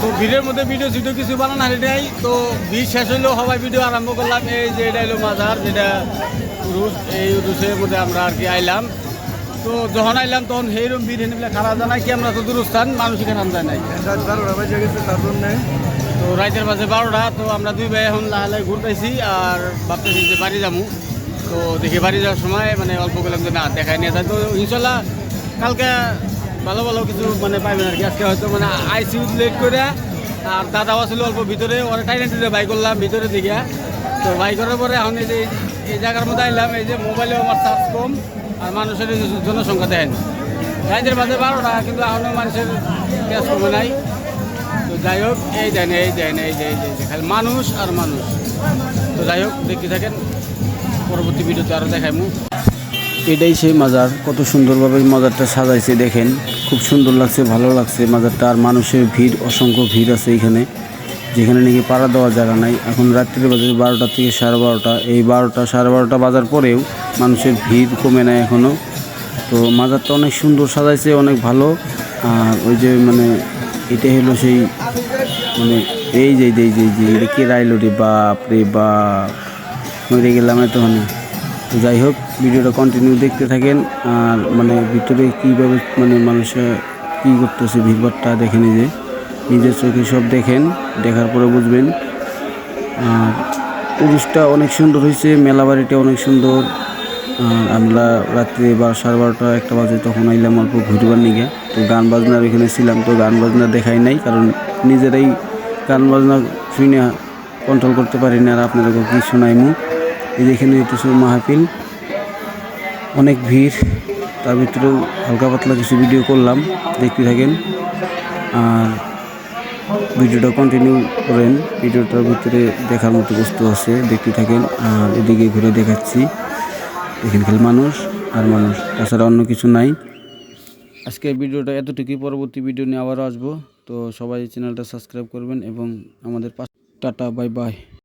তো ভিড়ের মধ্যে ভিডিও সিডিও কিছু বানানো এটাই। তো ভিড় শেষ হইলেও সবাই ভিডিও আরম্ভ করলাম। এই যে এটা হলো মাজার, যেটা রুস এই রুসের মধ্যে আমরা আর কি আইলাম। তো যখন আইলাম, তখন সেইরকম ভিড় হেনে খারাপ জানাই কি, আমরা তো দূরস্থান মানুষ এখানে আমরা নাই? তো রাইতের মাঝে বারোটা, তো আমরা দুই ভাই এখন লাহে লাহে ঘুরতেছি আর ভাবতেছি যে বাড়ি যাব। তো দেখি বাড়ি যাওয়ার সময় মানে অল্প গেলাম যে না দেখাই নিয়ে যায় তো ইনশাল্লাহ কালকে ভালো ভালো কিছু মানে পাইবেন আর কি। আজকে হয়তো মানে আইসিউ লেট করে আর দাদাও ছিল অল্প ভিতরে ওরা টাইনে বাই করলাম ভিতরে দিকে। তো বাই করার পরে এখন এই যে এই জায়গার মধ্যে আইলাম এই যে মোবাইলে আমার চার্জ কম আর মানুষের জনসংখ্যা দেখেন। রাইতের মাঝে বারোটা কিন্তু এখনও মানুষের গ্যাস কমে নাই। তো যাই হোক এই দেন এই দেন এই যে, এই যে খালি মানুষ আর মানুষ। তো যাই হোক দেখতে থাকেন। পরবর্তী ভিডিওতে আরও দেখাইমু। এটাই সেই মাজার। কত সুন্দরভাবে মাজারটা সাজাইছে দেখেন। খুব সুন্দর লাগছে, ভালো লাগছে। মাজারটা আর মানুষের ভিড়, অসংখ্য ভিড় আছে এখানে, যেখানে নাকি পাড়া দেওয়ার জায়গা নাই। এখন রাত্রির বাজে বারোটা থেকে সাড়ে বারোটা। এই বারোটা, সাড়ে বারোটা বাজার পরেও মানুষের ভিড় কমে নাই এখনও তো মাজারটা অনেক সুন্দর সাজাইছে, অনেক ভালো। আর ওই যে মানে এটা হলো সেই মানে এই যে এই যে এই যে এটা কে রাইলো রে বাপ রে বাপ। মরে গেলাম এত মানে তো যাই হোক, ভিডিওটা কন্টিনিউ দেখতে থাকেন। আর মানে ভিতরে কীভাবে মানে মানুষে কী করতেছে, ভিড়ভাড়টা এই যে নিজের চোখে সব দেখেন, দেখার পরে বুঝবেন। আর পুরুষটা অনেক সুন্দর হয়েছে মেলা বাড়িটা অনেক সুন্দর। আর আমরা রাত্রে বা সাড়ে বারোটা, একটা বাজে তখন আইলাম অল্প ঘুরবার নিগে। তো গান বাজনার এখানে ছিলাম, তো গান বাজনা দেখাই নাই, কারণ নিজেরাই গান বাজনা শুনে কন্ট্রোল করতে পারি না। আর আপনাদেরকে কি শোনাইমু? এই যে এখানে কিছু মাহফিল, অনেক ভিড়, তার ভিতরেও হালকা পাতলা কিছু ভিডিও করলাম, দেখতে থাকেন। আর ভিডিওটা কন্টিনিউ করেন, ভিডিওটার ভিতরে দেখার মতো বস্তু আছে, দেখতে থাকেন। আর এদিকে ঘুরে দেখাচ্ছি দেখেন খালি মানুষ আর মানুষ, তাছাড়া অন্য কিছু নাই। আজকের ভিডিওটা এতটুকুই, পরবর্তী ভিডিও নিয়ে আবারও আসব। তো সবাই চ্যানেলটা সাবস্ক্রাইব করবেন এবং আমাদের পাশ টাটা বাই বাই